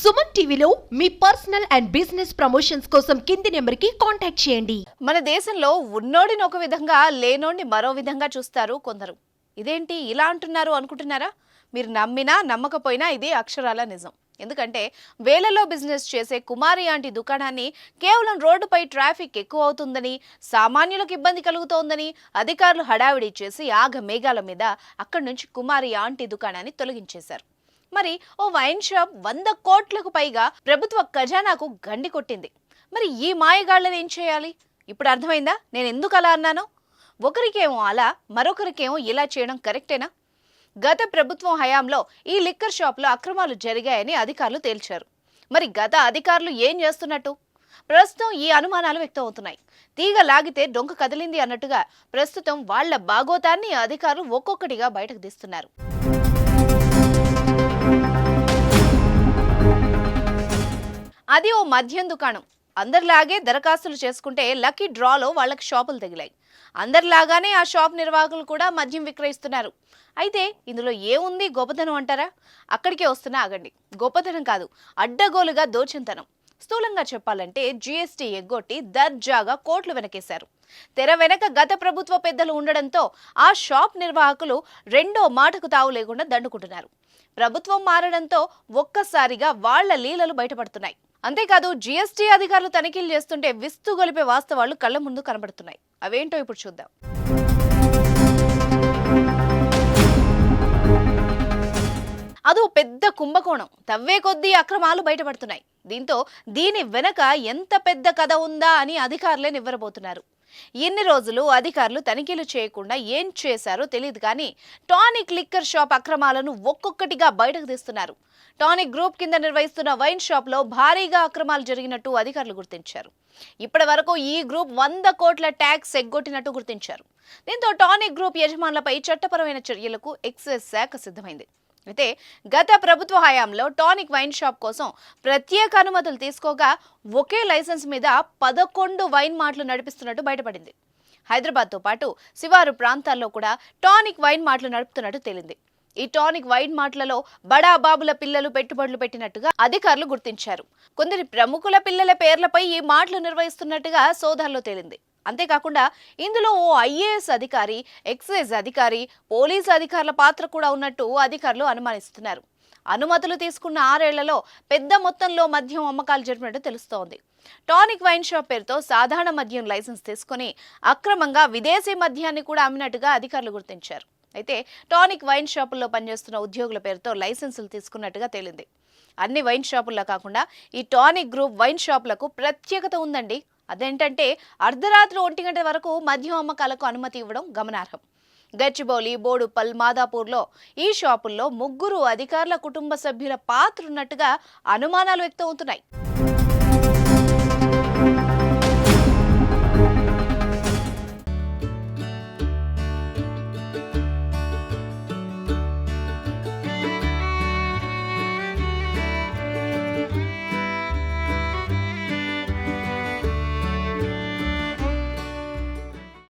సుమన్ టీవీలో మీ personal and business promotions కోసం కింది నెంబర్కి కాంటాక్ట్ చేయండి. మన దేశంలో ఉన్నోడిని ఒక విధంగా లేనోడిని మరో విధంగా చూస్తారు కొందరు. ఇదేంటి ఇలా అంటున్నారు అనుకుంటున్నారా? మీరు నమ్మినా నమ్మకపోయినా ఇది అక్షరాల నిజం. ఎందుకంటే వేలలో బిజినెస్ చేసే కుమారి ఆంటీ దుకాణాన్ని కేవలం రోడ్డుపై ట్రాఫిక్ ఎక్కువ అవుతుందని సామాన్యులకు ఇబ్బంది కలుగుతోందని అధికారులు హడావిడి చేసి ఆగ మేఘాల మీద అక్కడి నుంచి కుమారి ఆంటీ దుకాణాన్ని తొలగించేశారు. మరి ఓ వైన్ షాప్ వంద కోట్లకు పైగా ప్రభుత్వ ఖజానాకు గండి కొట్టింది. మరి ఈ మాయగాళ్ళని ఏం చేయాలి? ఇప్పుడు అర్థమైందా? నేను ఎందుకు అలా అన్నాను? ఒకరికేమో అలా మరొకరికేమో ఇలా చేయడం కరెక్టేనా? గత ప్రభుత్వం హయాంలో ఈ లిక్కర్ షాప్లో అక్రమాలు జరిగాయని అధికారులు తేల్చారు. మరి గత అధికారులు ఏం చేస్తున్నట్టు? ప్రస్తుతం ఈ అనుమానాలు వ్యక్తమవుతున్నాయి. తీగ లాగితే డొంక కదిలింది అన్నట్టుగా ప్రస్తుతం వాళ్ళ బాగోతాన్ని అధికారులు ఒక్కొక్కటిగా బయటకు తీస్తున్నారు. అది ఓ మద్యం దుకాణం అందరిలాగే దరఖాస్తులు చేసుకుంటే లక్కీ డ్రాలో వాళ్ళకి షాపులు తగిలాయి. అందరిలాగానే ఆ షాప్ నిర్వాహకులు కూడా మద్యం విక్రయిస్తున్నారు. అయితే ఇందులో ఏముంది గొప్పతనం అంటారా? అక్కడికే వస్తున్నా ఆగండి. గొప్పతనం కాదు అడ్డగోలుగా దోచంతనం. స్థూలంగా చెప్పాలంటే జీఎస్టీ ఎగ్గొట్టి దర్జాగా కోట్లు వెనకేశారు. తెర వెనక గత ప్రభుత్వ పెద్దలు ఉండడంతో ఆ షాప్ నిర్వాహకులు రెండో మాటకు తావు లేకుండా దండుకుంటున్నారు. ప్రభుత్వం మారడంతో ఒక్కసారిగా వాళ్ళ లీలలు బయటపడుతున్నాయి. అంతేకాదు జీఎస్టీ అధికారులు తనిఖీలు చేస్తుంటే విస్తుగొలిపే వాస్తవాలు కళ్ళ ముందు కనబడుతున్నాయి. అవేంటో ఇప్పుడు చూద్దాం. అదో పెద్ద కుంభకోణం. తవ్వే కొద్దీ అక్రమాలు బయటపడుతున్నాయి. దీంతో దీని వెనక ఎంత పెద్ద కథ ఉందా అని అధికారులే నివ్వరబోతున్నారు. ఎన్ని రోజులు అధికారులు తనిఖీలు చేయకుండా ఏం చేశారో తెలియదు కానీ టానిక్ లిక్కర్ షాప్ అక్రమాలను ఒక్కొక్కటిగా బయటకు తీస్తున్నారు. టానిక్ గ్రూప్ కింద నిర్వహిస్తున్న వైన్ షాప్లో భారీగా అక్రమాలు జరిగినట్టు అధికారులు గుర్తించారు. ఇప్పటి వరకు ఈ గ్రూప్ వంద కోట్ల ట్యాక్స్ ఎగ్గొట్టినట్టు గుర్తించారు. దీంతో టానిక్ గ్రూప్ యజమానులపై చట్టపరమైన చర్యలకు ఎక్సైజ్ శాఖ సిద్ధమైంది. అయితే గత ప్రభుత్వ హయాంలో టానిక్ వైన్ షాప్ కోసం ప్రత్యేక అనుమతులు తీసుకోగా ఒకే లైసెన్స్ మీద పదకొండు వైన్ మార్ట్లు నడిపిస్తున్నట్టు బయటపడింది. హైదరాబాద్తో పాటు శివారు ప్రాంతాల్లో కూడా టానిక్ వైన్ మార్ట్లు నడుపుతున్నట్టు తేలింది. ఈ టానిక్ వైన్ మార్ట్లలో బడా బాబుల పిల్లలు పెట్టుబడులు పెట్టినట్టుగా అధికారులు గుర్తించారు. కొందరి ప్రముఖుల పిల్లల పేర్లపై ఈ మాటలు నిర్వహిస్తున్నట్టుగా సోదాల్లో తేలింది. అంతేకాకుండా ఇందులో ఓ ఐఏఎస్ అధికారి ఎక్సైజ్ అధికారి పోలీసు అధికారుల పాత్ర కూడా ఉన్నట్టు అధికారులు అనుమానిస్తున్నారు. అనుమతులు తీసుకున్న ఆరేళ్ళలో పెద్ద మొత్తంలో మద్యం అమ్మకాలు జరిపినట్టు తెలుస్తోంది. టానిక్ వైన్ షాప్ పేరుతో సాధారణ మద్యం లైసెన్స్ తీసుకుని అక్రమంగా విదేశీ మద్యాన్ని కూడా అమ్మినట్టుగా అధికారులు గుర్తించారు. అయితే టానిక్ వైన్ షాపుల్లో పనిచేస్తున్న ఉద్యోగుల పేరుతో లైసెన్సులు తీసుకున్నట్టుగా తేలింది. అన్ని వైన్ షాపుల్లో కాకుండా ఈ టానిక్ గ్రూప్ వైన్ షాపులకు ప్రత్యేకత ఉందండి. అదేంటంటే అర్ధరాత్రి ఒంటి గంట వరకు మద్యం అమ్మకాలకు అనుమతి ఇవ్వడం గమనార్హం. గచ్చిబౌలి బోడుపల్ మాదాపూర్లో ఈ షాపుల్లో ముగ్గురు అధికారుల కుటుంబ సభ్యుల పాత్ర ఉన్నట్టుగా అనుమానాలు వ్యక్తం అవుతున్నాయి